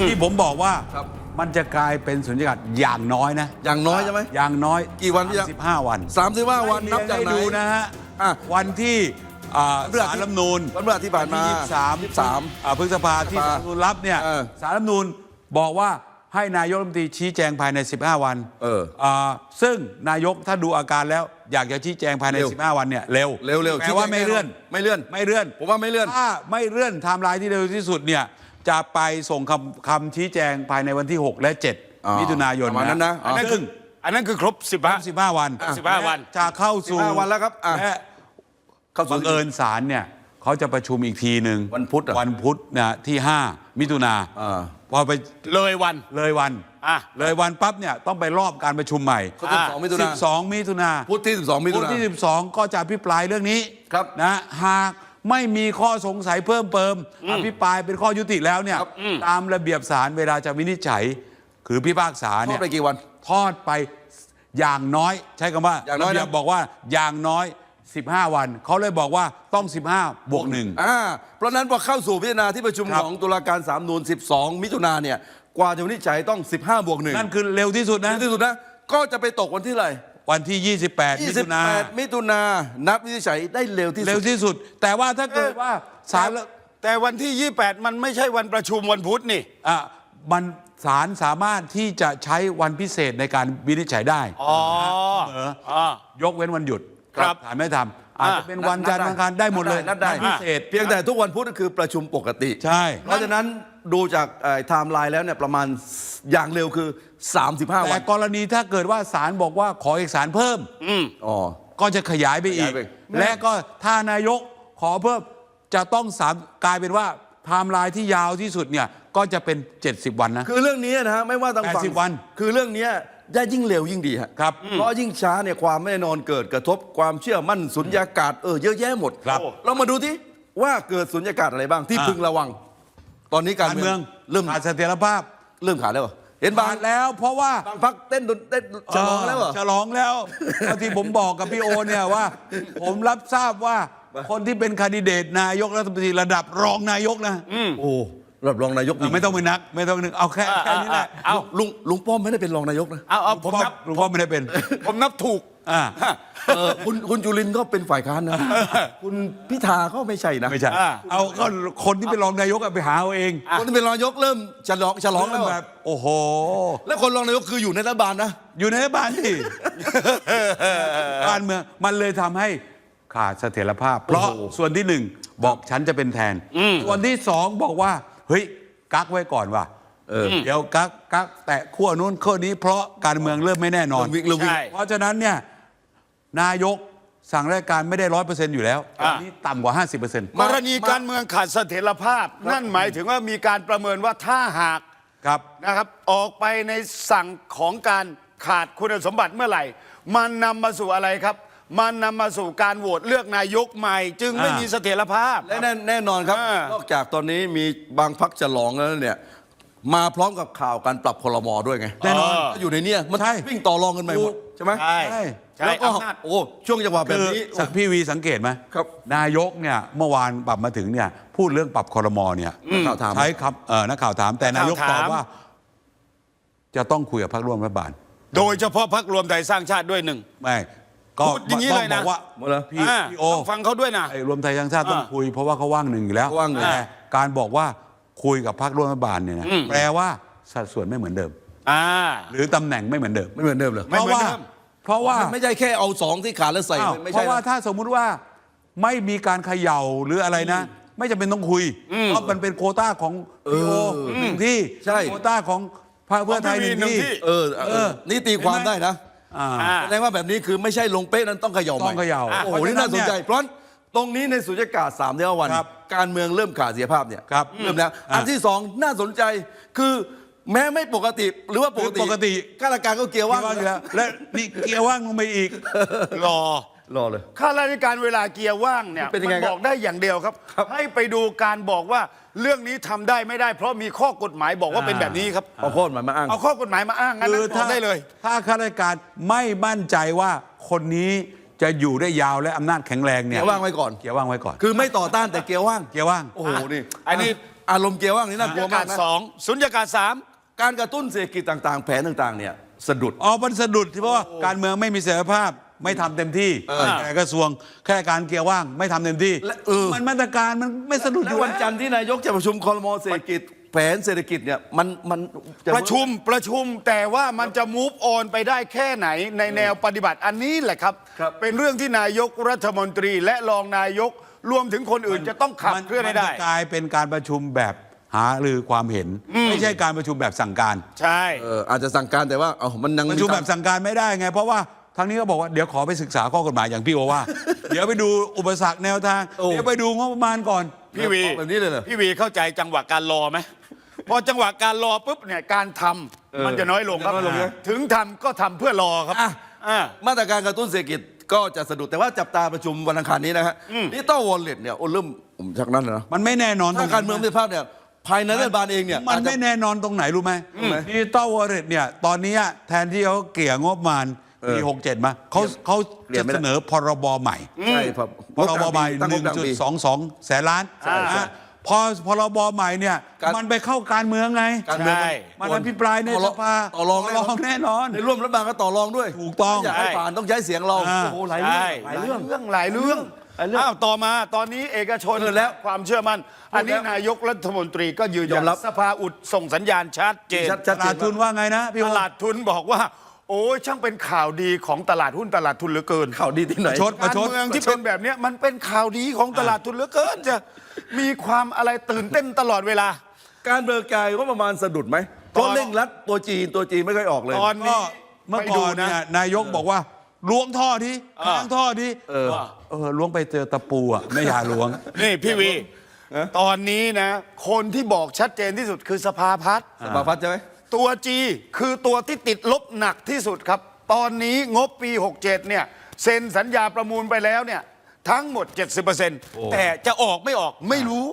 ที่ผมบอกว่าครับ มันจะกลายเป็นสุญญากาศอย่างน้อยนะ อย่างน้อยใช่ไหม อย่างน้อยกี่วันพี่ยัง15วันสามสิบห้าวันนับจากไหน ให้ดูนะฮะอะวันที่อ่าเรื่องสารรัฐธรรมนูญวันพฤหัสที่ผ่านมายี่สิบสามยี่สิบสามอ่าพฤษภาที่พฤษภาสารรัฐธรรมนูญรับเนี่ยเออสารรัฐธรรมนูญบอกว่าให้นายกรัฐมนตรีชี้แจงภายใน 15 วันเอออ่าซึ่งนายกถ้าดูอาการแล้วอยากจะชี้แจงภายใน เร็ว15 วันเนี่ยเร็วเร็วเร็วแปลว่าไม่เลื่อนไม่เลื่อนไม่เลื่อนผมว่าไม่เลื่อน ถ้าไม่เลื่อนไทม์ไลน์ที่เร็วที่สุดเนี่ย จะไปส่งคำคำชี้แจงภายในวันที่ 6 และอ๋อ7มิถุนายนประมาณนั้นนะอันนั้นอ๋อคืออันนั้นคือครบสิบห้า 15 วันอะ15วัน จะเข้าสู่15วันแล้วครับอะ และเข้าสู่ บังเอิญศาลเนี่ยเขาจะประชุมอีกทีหนึ่งวันพุธเหรอ วันพุธนะที่ 5 มิถุนาอ่า พอไปเลยวัน เลยวันอะ เลยวันปั๊บเนี่ยต้องไปรอบการประชุมใหม่ เขาสิบสองมิถุนา12 มิถุนา พุธที่สิบสองมิถุพุธนา ที่ 12 ก็จะอภิปรายเรื่องนี้ครับ นะหาก ไม่มีข้อสงสัยเพิ่มเติมอภิปรายเป็นข้อยุติแล้วเนี่ยครับตามระเบียบศาลเวลาจะวินิจฉัย คือพิพากษาทอเนี่ดยไปกี่วันทอดไปอย่างน้อย ใช้คำว่าอย่างน้อยนะระเบีบบอกว่าอย่างน้อย 15 วัน เขาเลยบอกว่าต้อง 15 บวกหนึ่งอ่าเพราะฉะนั้นพอเข้าสู่พิจารณาที่ประชุมครับของตุลาการสามนูน12 มิถุนาเนี่ยกว่าจะวินิจฉัยต้อง 15 บวกหนึ่งนั่นคือเร็วที่สุดนะที่สุดนะก็จะไปตกวันที่เท่าไหร่ วันที่ 28 มิถุนา28 มิถุนานับวินิจฉัยได้เร็วที่เร็สุวด ที่สุด แต่ว่าถ้าเกิดว่าศาลแต่วันที่ 28 มันไม่ใช่วันประชุมวันพุธนี่ อะมันศาลสามารถที่จะใช้วันพิเศษในการวินิจฉัยได้ อ๋อเสมออ๋อ ยกเว้นวันหยุดครับศาลไม่ทำอาจจะเป็นวันจันทร์วันอังคารได้หมดเลยนัดได้วันพิเศษ เพียงแต่ทุกวันพุธก็คือประชุมปกติ ใช่ เพราะฉะนั้น ดูจากไทม์ไลน์แล้วเนี่ยประมาณอย่างเร็วคือ 35 วัแต่น กรณีถ้าเกิดว่าศาลบอกว่าขอเอกสารเพิ่มอ๋อ ก็จะขยายไปอีขยากยไป และก็ถ้านายกขอเพิ่มจะต้องสามกลายเป็นว่าไทม์ไลน์ที่ยาวที่สุดเนี่ยก็จะเป็น 70 วันนะ คือเรื่องนี้นะฮะไม่ว่าทางฝั่ง80วัน คือเรื่องนี้ได้ยิ่งเร็วยิ่งดีฮะครับ เพราะยิ่งช้าเนี่ยความไม่แน่นอนเกิดกระทบความเชื่อมั่นสุญญากาศเออเยอะแยะหมดครับเรามาดูที่ว่าเกิดสุญญากาศอะไรบ้างที่อ่าพึงระวัง ตอนนี้การการเมืเมือองงเริ่มขาดเสถียรภาพเริ่มขาดแล้วเหรอเห็นบาขางดแล้ว เพราะว่าบางพักเต้นดนเต้นฉลองแล้วเหรอฉลองแล้วก็ที่ผมบอกกับพี่โอเนี่ยว่า ผมรับทราบว่าคนที่เป็นคนดิเดตนายกรัฐมนตรีระดับรองนายกนะโอ้รับรองนายกไม่ต้องไปนัก ไม่ต้องนึกเอาแค่แค่นี้แหละเอาลุงลุงป้อมไม่ได้เป็นรองนายกนะ เอาเอาผมนับหลวงพ่อไม่ได้เป็น ผมนับถูก อ่า เออคุณคุณจุลินทร์ก็เป็นฝ่ายค้านนะ คุณพิธาก็ไม่ใช่นะไม่ใช่อ่าเอาก็คนที่เป็นรองนายกอะไปหาเอาเองคนที่เป็นรองนายกเริ่มฉลองฉลองแล้วแบอะบโอ้โห แล้วคนรองนายกคืออยู่ในรัฐบาลนะ อยู่ในรัฐบาลที่ การเมืองมันเลยทำให้ขาดเสถียรภาพ เพราะส่วนที่หนึ่งบอกฉันจะเป็นแทน ส่วนที่สองบอกว่า เฮ้ย กักไว้ก่อนว่ะเออเดี๋ยวกักกักแตะขั้วนู้นขั้วนี้เพราะการเมืองเริ่มไม่แน่นอนเริ่มวิ่งเริ่มวิ่ง ใช่ เพราะฉะนั้นเนี่ย นายกสั่งราชการไม่ได้ร้อยเปอร์เซ็นต์อยู่แล้วอะอันนี้ต่ำกว่า50เปอร์เซ็นต์ กรณีการเมืองขาดเสถียรภาพ นั่นหมายถึงว่ามีการประเมินว่าถ้าหากครับ นะครับ ออกไปในสั่งของการขาดคุณสมบัติเมื่อไหร่ มันนำมาสู่อะไรครับ มันนำมาสู่การโหวตเลือกนายกใหม่ จึงไม่อ่ามี มีเสถียรภาพ และแน่แน่นอนครับ อ่านนอกจากตอนนี้มีบางพักฉลองแล้วเนี่ย มาพร้อมกับข่าวการปรับคลมอด้วยไงแน่นอนก็อยู่ในเนี้ยมันใช่วิ่งต่อรองกันไปหมดใช่ไหมใช่ใช่ใช่แล้วก็อำนาจ โอ้ช่วงจังหวะแบบคือนี้ สักพี่วีสังเกตไหมครับนายกเนี่ยเมื่อวานปรับมาถึงเนี่ยพูดเรื่องปรับคอรมอเนี่ยข่าวถาม ใช้คำเออนักข่าวถาม แต่นายกนักตข่าอวบถาม ว่า จะต้องคุยกับพรรคร่วมรัฐบาลโดยเฉพาะพรรครวมไทยสร้างชาติด้วยหนึ่ง ไม่ก็พูดอย่างนี้เลยนะบอกว่าหมดแล้วพี่อ่าพี่โอ ต้องฟังเขาด้วยนะ ไอ้รวมไทยสร้างชาติต้องอ่าคุยเพราะว่าเขาว่างหนึ่งอยู่แล้วเขาว่างหนึ่ง แต่การบอกว่า คุยกับพรรคร่วมรัฐบาลเนี่ยนะแปลว่าสัดส่วนไม่เหมือนเดิม อ่า หรือตำแหน่งไม่เหมือนเดิม ไม่เหมือนเดิมเลยไม่เพราะเหมือนว่าเดิมเพราะว่าไม่ใช่แค่เอาสองที่ขาดแล้วใส่อ้าวไม่เพใช่ราะว่านะถ้าสมมุติว่าไม่มีการเขย่าหรืออะไรนะ ไม่จำเป็นต้องคุย เพราะมันเป็นโควต้าของพีโอหนึ่งที่ใช่ โควต้าของพรรคเพื่อไทยหนึ่งหนึ่งที่ที่ เออเออ นี่ตีความได้นะอ่า อ่า แสดงว่าแบบนี้คือไม่ใช่ลงเป๊ะนั้นต้องเขย่าใหม่ต้องเขย่าโอ้โหเพราะฉะนั้นนี่น่าสนใจ เนี่ยเพราะฉะนั้นตรงนี้ในสุญญากาศสามเดือนวัน ครับ การเมืองเริ่มขาดเสียภาพเนี่ยครับเริ่มแล้วอะอันที่สองน่าสนใจคือแม้ไม่ปกติหรือว่าปกติปกติข้าราชการก็เกียร์ว่าว่างอยู่แล้วและนี่เกียร์ว่างลงไปอีกรอรอเลยข้าราชการเวลาเกียร์ว่างเนี่ยเป็นยังไงมัครับบอกได้อย่างเดียวครับ ให้ไปดูการบอกว่าเรื่องนี้ทำได้ไม่ได้ เพราะมีข้อกฎหมายบอกว่าเป็นแบบนี้ครับเอาโคตรมามาอ้างเอาข้อกฎหมายมาอ้างงั้นคือนั้นบถ้าอกได้เลย ถ้าข้าราชการไม่มั่นใจว่าคนนี้ จะอยู่ได้ยาวและอำนาจแข็งแรงเนี่ยเกียร์ว่างไว้ก่อน เกียร์ว่างไว้ก่อน คือไม่ต่อต้านแต่เกียร์ว่าง เกียร์ว่าง โอ้โห นี่อันนี้ อารมณ์เกียร์ว่างนี่น่ากลัวอากามากศนะสองสุญญากาศสามการกระตุ้นเศรษฐกิจต่างๆ แผนต่างๆ เนี่ยสะดุดอ๋อมันสะดุดที่เพราะว่าการเมืองไม่มีเสรีภาพไม่ทำเต็มที่เออแต่กระทรวงแค่การเกียร์ว่างไม่ทำเต็มที่และเออ มันมาตรการมันไม่สะดุดอแล้วยู่วันจันทร์ที่นายกจะประชุมคอรมอเศรษฐกิจ แผนเศรษฐกิจเนี่ยมันมันจประชุมประชุมแต่ว่ามันจะ move on ไปได้แค่ไหนในแนวปฏิบัติอันนี้แหละครับครับ เป็นเรื่องที่นายกรัฐมนตรีและรองนายกรวมถึงคนอื่นจะต้องขับเคลื่อนให้ได้มัจะกลายเป็นการประชุมแบบหารือความเห็น ไม่ใช่การประชุมแบบสั่งการ ใช่ เอออาจจะสั่งการแต่ว่าเอามันยังประชุมแบบสั่งการไม่ได้ไง เพราะว่าทางนี้ก็บอกว่าเดี๋ยวขอไปศึกษาข้อกฎหมายอย่างพี่โอว่า เดี๋ยวไปดูอุปสรรคแนวทางโอ้เดี๋ยวไปดูงบประมาณก่อน พี่วี แบบนี้เลยเหรอ พี่วีเข้าใจจังหวะการรอไหม พอจังหวะการรอปุ๊บเนี่ยการทำเออมันจะน้อยลงครับจะน้อยลงนะ ถึงทำก็ทำเพื่อรอครับอะอ่า มาตรการกระตุ้นเศรษฐกิจก็จะสะดุดแต่ว่าจับตาประชุมวันอังคารนี้นะฮะดิจิตอลวอลเล็ตเนี่ยโอ้เริ่มผมชักนั่นเลยนะมันไม่แน่นอนตรถ้างการเมืองไหนในภาพเนี่ยภายในรัฐบาลเองเนี่ยมันอาจจะ ไม่แน่นอนตรงไหนรู้ไหมอืมดิจิตอลวอลเล็ตเนี่ย ตอนนี้แทนที่เขาเกลี่ยงบประมาณเออปีหกเจ็ดมาเขาเขาเปลี่ยจะนไม่ได้ เสนอพรบใหม่ ใช่ครับพรบใหม่ตั้งหงนึ่บงกลางจุดปี สองสองแสนล้านใช่ใช่อะ พอพรบใหม่เนี่ย การมันไปเข้าการเมืองไง การเมืองใช่ มันอภิปรายในต่อรสองภาต่อรองต่อรองแน่นอน ในร่วมรัฐบาลก็ต่อรองด้วยถูกต้องไม่อยากให้ผ่านต้องใช้เสียงเราอ่า โอ้โหหลายเรื่องใช่หลายเรื่องเรื่อง หลายเรื่องหลายเรื่อง อ้าวต่อมาตอนนี้เอกชนเออแล้วความเชื่อมั่น อันนี้นายกรัฐมนตรีก็ยืนยยัอนมรับสภาอุดส่งสัญญาณชัดเจนชัดชัดตเจลาดนทุนว่าไงนะพี่ตโอลาดทุนบอกว่า โอ้ยช่างเป็นข่าวดีของตลาดหุ้นตลาดทุนเหลือเกินข่าวดีที่ไหนชดประการชดเมืองที่เป็นแบบเนี้ยมันเป็นข่าวดีของตลาดทุนเหลือเกินจะมีความอะไรตื่นเต้นตลอดเวลา การเบิกจ่ายก็ประมาณสะดุดไหมเพราะเร่งรัดตัวจีนตัวจีนไม่ค่อยออกเลย ตอนก็นี้เมื่อไปก่ดูอนนะเนี่ยนายกบอกว่าล้วงท่อที่อ่าค้างท่อที่เออ เออล้วงไปเจอตะปูอะไม่อยากล้วง นี่พี่วี ตอนนี้นะ คนที่บอกชัดเจนที่สุดคือสภาพัฒน์ สภาพัฒน์ใช่ไหม ตัว G คือตัวที่ติดลบหนักที่สุดครับ ตอนนี้งบปี 67 เนี่ยเซ็นสัญญาประมูลไปแล้วเนี่ยทั้งหมด 70%แต่จะออกไม่ออกไม่รู้